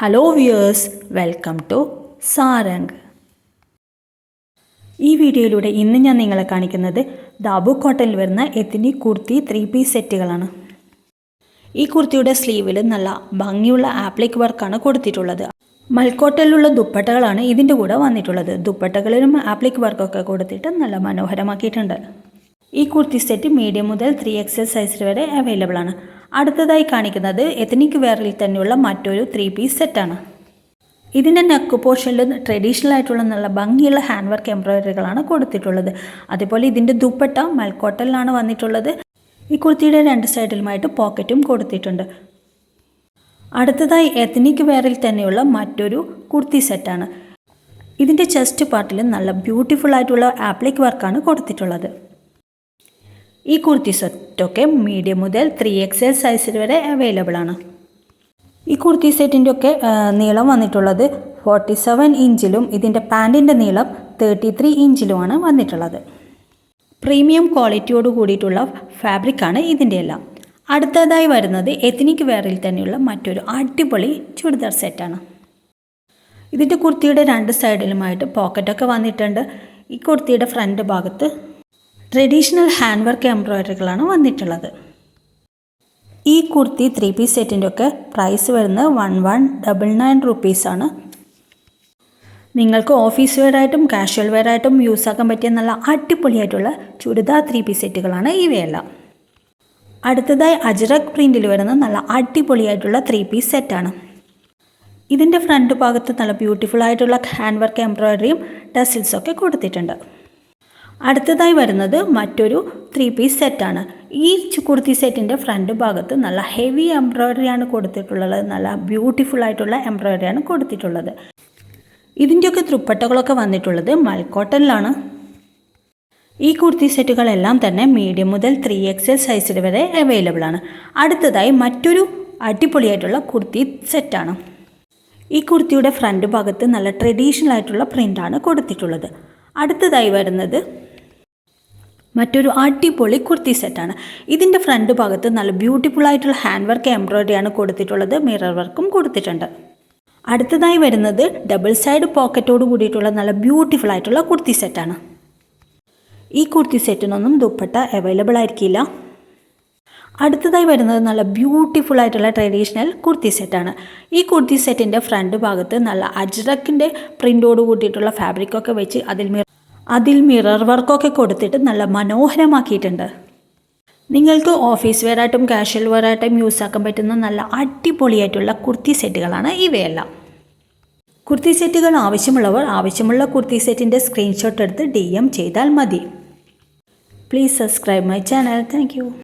Hello viewers welcome to Sarang ഈ വീഡിയോയിലൂടെ ഇന്ന് ഞാൻ നിങ്ങളെ കാണിക്കുന്നത് ദാബു കോട്ടനിൽ വരുന്ന എത്തിനി കുർത്തി ത്രീ പീസ് സെറ്റുകളാണ്. ഈ കുർത്തിയുടെ സ്ലീവിൽ നല്ല ഭംഗിയുള്ള ആപ്ലിക് വർക്കാണ് കൊടുത്തിട്ടുള്ളത്. മൽക്കോട്ടയിലുള്ള ദുപ്പട്ടകളാണ് ഇതിന്റെ കൂടെ വന്നിട്ടുള്ളത്. ദുപ്പട്ടകളിലും ആപ്ലിക് വർക്കൊക്കെ കൊടുത്തിട്ട് നല്ല മനോഹരമാക്കിയിട്ടുണ്ട്. ഈ കുർത്തി സെറ്റ് മീഡിയം മുതൽ ത്രീ എക്സൽ സൈസ് വരെ അവൈലബിൾ ആണ്. അടുത്തതായി കാണിക്കുന്നത് എത്തനിക് വെയറിൽ തന്നെയുള്ള മറ്റൊരു ത്രീ പീസ് സെറ്റാണ് ഇതിന്റെ നെക്ക് പോർഷനിൽ ട്രഡീഷണൽ ആയിട്ടുള്ള നല്ല ഭംഗിയുള്ള ഹാൻഡ് വർക്ക് എംബ്രോയിഡറികളാണ് കൊടുത്തിട്ടുള്ളത്. അതുപോലെ ഇതിന്റെ ദുപ്പട്ട മൽക്കോട്ടലിലാണ് വന്നിട്ടുള്ളത്. ഈ കുർത്തിയുടെ രണ്ട് സൈഡിലുമായിട്ട് പോക്കറ്റും കൊടുത്തിട്ടുണ്ട്. അടുത്തതായി എഥനിക് വെയറിൽ തന്നെയുള്ള മറ്റൊരു കുർത്തി സെറ്റാണ് ഇതിന്റെ ചെസ്റ്റ് പാർട്ടിൽ നല്ല ബ്യൂട്ടിഫുൾ ആയിട്ടുള്ള ആപ്ലിക് വർക്കാണ് കൊടുത്തിട്ടുള്ളത്. ഈ കുർത്തി സെറ്റൊക്കെ മീഡിയം മുതൽ ത്രീ എക്സ് എൽ സൈസിൽ വരെ അവൈലബിൾ ആണ്. ഈ കുർത്തി സെറ്റിന്റെ ഒക്കെ നീളം വന്നിട്ടുള്ളത് ഫോർട്ടി സെവൻ ഇഞ്ചിലും ഇതിന്റെ പാന്റിന്റെ നീളം തേർട്ടി ത്രീ ഇഞ്ചിലുമാണ് വന്നിട്ടുള്ളത്. പ്രീമിയം ക്വാളിറ്റിയോട് കൂടിയിട്ടുള്ള ഫാബ്രിക്കാണ് ഇതിന്റെ എല്ലാം. അടുത്തതായി വരുന്നത് എത്നിക് വെയറിൽ തന്നെയുള്ള മറ്റൊരു അടിപൊളി ചുരിദാർ സെറ്റാണ് ഇതിന്റെ കുർത്തിയുടെ രണ്ട് സൈഡിലുമായിട്ട് പോക്കറ്റൊക്കെ വന്നിട്ടുണ്ട്. ഈ കുർത്തിയുടെ ഫ്രണ്ട് ഭാഗത്ത് ട്രഡീഷണൽ ഹാൻഡ് വർക്ക് എംബ്രോയ്ഡറികളാണ് വന്നിട്ടുള്ളത്. ഈ കുർത്തി ത്രീ പീസ് സെറ്റിന്റെ ഒക്കെ പ്രൈസ് വരുന്നത് വൺ വൺ ഡബിൾ നയൻ റുപ്പീസാണ് നിങ്ങൾക്ക് ഓഫീസ് വെയർ ആയിട്ടും കാഷ്വൽ വെയർ ആയിട്ടും യൂസ് ആക്കാൻ പറ്റിയ നല്ല അടിപൊളിയായിട്ടുള്ള ചുരിദാർ ത്രീ പീസ് സെറ്റുകളാണ് ഇവയെല്ലാം അടുത്തതായി അജ്രക് പ്രിന്റിൽ വരുന്ന നല്ല അടിപൊളിയായിട്ടുള്ള ത്രീ പീസ് സെറ്റാണ് ഇതിന്റെ ഫ്രണ്ട് ഭാഗത്ത് നല്ല ബ്യൂട്ടിഫുൾ ആയിട്ടുള്ള ഹാൻഡ് വർക്ക് എംബ്രോയിഡറിയും ടസിൽസൊക്കെ കൊടുത്തിട്ടുണ്ട്. അടുത്തതായി വരുന്നത് മറ്റൊരു ത്രീ പീസ് സെറ്റാണ് ഈ കുർത്തി സെറ്റിന്റെ ഫ്രണ്ട് ഭാഗത്ത് നല്ല ഹെവി എംബ്രോയിഡറിയാണ് കൊടുത്തിട്ടുള്ളത്. നല്ല ബ്യൂട്ടിഫുൾ ആയിട്ടുള്ള എംബ്രോയ്ഡറിയാണ് കൊടുത്തിട്ടുള്ളത്. ഇതിന്റെയൊക്കെ തൃപ്പട്ടകളൊക്കെ വന്നിട്ടുള്ളത് മൽക്കോട്ടനിലാണ്. ഈ കുർത്തി സെറ്റുകളെല്ലാം തന്നെ മീഡിയം മുതൽ ത്രീ എക്സ് എൽ സൈസിൽ വരെ അവൈലബിൾ ആണ്. അടുത്തതായി മറ്റൊരു അടിപൊളിയായിട്ടുള്ള കുർത്തി സെറ്റാണ് ഈ കുർത്തിയുടെ ഫ്രണ്ട് ഭാഗത്ത് നല്ല ട്രഡീഷണൽ ആയിട്ടുള്ള പ്രിന്റാണ് കൊടുത്തിട്ടുള്ളത്. അടുത്തതായി വരുന്നത് മറ്റൊരു അടിപൊളി കുർത്തി സെറ്റാണ് ഇതിന്റെ ഫ്രണ്ട് ഭാഗത്ത് നല്ല ബ്യൂട്ടിഫുൾ ആയിട്ടുള്ള ഹാൻഡ് വർക്ക് എംബ്രോയിഡറിയാണ് കൊടുത്തിട്ടുള്ളത്. മിറർ വർക്കും കൊടുത്തിട്ടുണ്ട്. അടുത്തതായി വരുന്നത് ഡബിൾ സൈഡ് പോക്കറ്റോട് കൂടിയിട്ടുള്ള നല്ല ബ്യൂട്ടിഫുൾ ആയിട്ടുള്ള കുർത്തി സെറ്റാണ് ഈ കുർത്തി സെറ്റിനൊന്നും ദുപ്പട്ട അവൈലബിൾ ആയിരിക്കില്ല. അടുത്തതായി വരുന്നത് നല്ല ബ്യൂട്ടിഫുൾ ആയിട്ടുള്ള ട്രഡീഷണൽ കുർത്തി സെറ്റാണ് ഈ കുർത്തി സെറ്റിന്റെ ഫ്രണ്ട് ഭാഗത്ത് നല്ല അജ്രക്കിന്റെ പ്രിന്റോട് കൂട്ടിയിട്ടുള്ള ഫാബ്രിക്കൊക്കെ വെച്ച് അതിൽ അതിൽ മിറർ വർക്കൊക്കെ കൊടുത്തിട്ട് നല്ല മനോഹരമാക്കിയിട്ടുണ്ട്. നിങ്ങൾക്ക് ഓഫീസ് വെയറായിട്ടും കാഷ്വൽ വെയറായിട്ടും യൂസ് ആക്കാൻ പറ്റുന്ന നല്ല അടിപൊളിയായിട്ടുള്ള കുർത്തി സെറ്റുകളാണ് ഇവയെല്ലാം. കുർത്തി സെറ്റുകൾ ആവശ്യമുള്ളവർ ആവശ്യമുള്ള കുർത്തി സെറ്റിന്റെ സ്ക്രീൻഷോട്ട് എടുത്ത് ഡി എം ചെയ്താൽ മതി. Please subscribe my channel thank